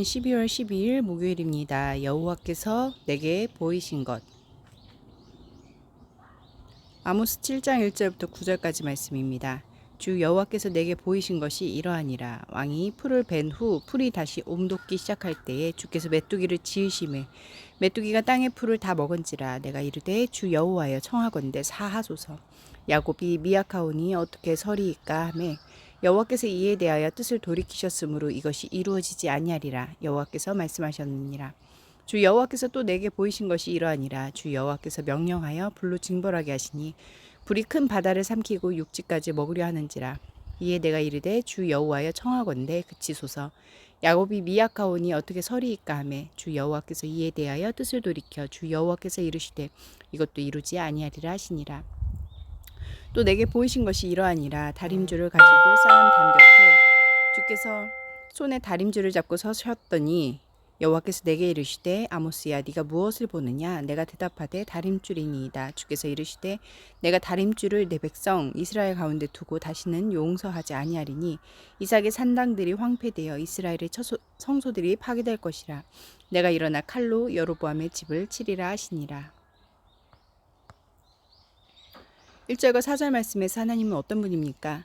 12월 12일 목요일입니다. 여호와께서 내게 보이신 것. 아모스 7장 1절부터 9절까지 말씀입니다. 주 여호와께서 내게 보이신 것이 이러하니라 왕이 풀을 벤 후 풀이 다시 옴돋기 시작할 때에 주께서 메뚜기를 지으심에 메뚜기가 땅의 풀을 다 먹은지라 내가 이르되 주 여호와여 청하건대 사하소서 야곱이 미약하오니 어떻게 서리이까 하매 여호와께서 이에 대하여 뜻을 돌이키셨으므로 이것이 이루어지지 아니하리라. 여호와께서 말씀하셨느니라. 주 여호와께서 또 내게 보이신 것이 이러하니라. 주 여호와께서 명령하여 불로 징벌하게 하시니 불이 큰 바다를 삼키고 육지까지 먹으려 하는지라. 이에 내가 이르되 주 여호와여 청하건대 그치소서. 야곱이 미약하오니 어떻게 서리이까 하매 주 여호와께서 이에 대하여 뜻을 돌이켜 주 여호와께서 이르시되 이것도 이루지 아니하리라 하시니라 또 내게 보이신 것이 이러하니라. 다림줄을 가지고 쌓은 담 곁에 주께서 손에 다림줄을 잡고 서셨더니 여호와께서 내게 이르시되 아모스야 네가 무엇을 보느냐? 내가 대답하되 다림줄이니이다. 주께서 이르시되 내가 다림줄을 내 백성 이스라엘 가운데 두고 다시는 용서하지 아니하리니 이삭의 산당들이 황폐되어 이스라엘의 처소, 성소들이 파괴될 것이라. 내가 일어나 칼로 여로보암의 집을 치리라 하시니라 1절과 4절 말씀에서 하나님은 어떤 분입니까?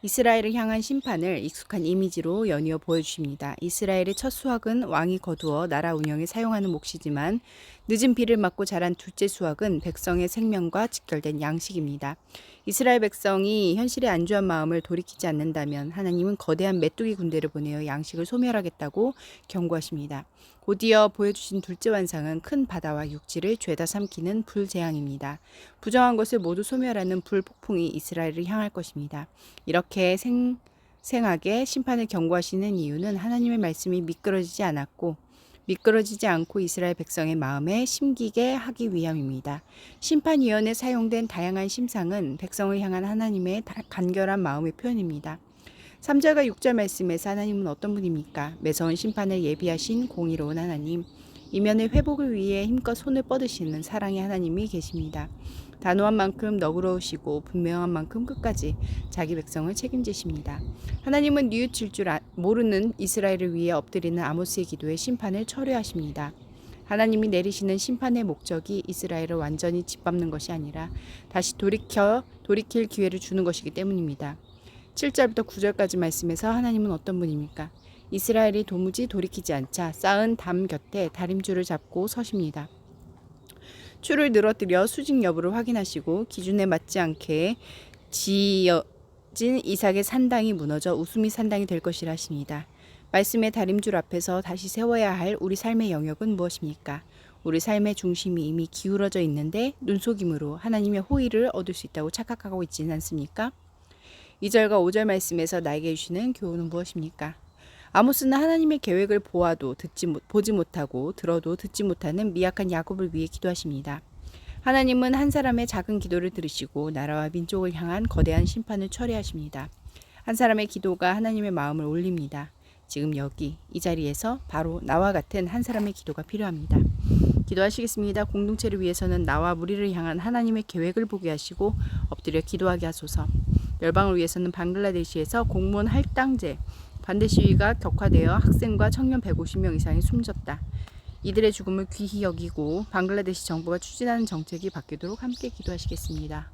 이스라엘을 향한 심판을 익숙한 이미지로 연이어 보여주십니다. 이스라엘의 첫 수확은 왕이 거두어 나라 운영에 사용하는 몫이지만 늦은 비를 맞고 자란 둘째 수확은 백성의 생명과 직결된 양식입니다. 이스라엘 백성이 현실의 안주한 마음을 돌이키지 않는다면 하나님은 거대한 메뚜기 군대를 보내어 양식을 소멸하겠다고 경고하십니다. 곧이어 보여주신 둘째 완상은 큰 바다와 육지를 죄다 삼키는 불재앙입니다. 부정한 것을 모두 소멸하는 불폭풍이 이스라엘을 향할 것입니다. 이렇게 생, 생하게 심판을 경고하시는 이유는 하나님의 말씀이 미끄러지지 않았고 미끄러지지 않고 이스라엘 백성의 마음에 심기게 하기 위함입니다. 심판위원에 사용된 다양한 심상은 백성을 향한 하나님의 간결한 마음의 표현입니다. 3절과 6절 말씀에서 하나님은 어떤 분입니까? 매서운 심판을 예비하신 공의로운 하나님, 이면의 회복을 위해 힘껏 손을 뻗으시는 사랑의 하나님이 계십니다. 단호한 만큼 너그러우시고 분명한 만큼 끝까지 자기 백성을 책임지십니다. 하나님은 뉘우칠 줄 아, 모르는 이스라엘을 위해 엎드리는 아모스의 기도에 심판을 철회하십니다. 하나님이 내리시는 심판의 목적이 이스라엘을 완전히 짓밟는 것이 아니라 다시 돌이켜 돌이킬 기회를 주는 것이기 때문입니다. 7절부터 9절까지 말씀에서 하나님은 어떤 분입니까? 이스라엘이 도무지 돌이키지 않자 쌓은 담 곁에 다림줄을 잡고 서십니다. 추를 늘어뜨려 수직 여부를 확인하시고 기준에 맞지 않게 지어진 이삭의 산당이 무너져 웃음이 산당이 될 것이라 하십니다. 말씀의 다림줄 앞에서 다시 세워야 할 우리 삶의 영역은 무엇입니까? 우리 삶의 중심이 이미 기울어져 있는데 눈속임으로 하나님의 호의를 얻을 수 있다고 착각하고 있지는 않습니까? 2절과 5절 말씀에서 나에게 주시는 교훈은 무엇입니까? 아모스는 하나님의 계획을 보아도 듣지 못, 보지 못하고 들어도 듣지 못하는 미약한 야곱을 위해 기도하십니다. 하나님은 한 사람의 작은 기도를 들으시고 나라와 민족을 향한 거대한 심판을 처리하십니다. 한 사람의 기도가 하나님의 마음을 올립니다. 지금 여기 이 자리에서 바로 나와 같은 한 사람의 기도가 필요합니다. 기도하시겠습니다. 공동체를 위해서는 나와 무리를 향한 하나님의 계획을 보게 하시고 엎드려 기도하게 하소서. 열방을 위해서는 방글라데시에서 공무원 할당제 반대 시위가 격화되어 학생과 청년 150명 이상이 숨졌다. 이들의 죽음을 귀히 여기고 방글라데시 정부가 추진하는 정책이 바뀌도록 함께 기도하시겠습니다.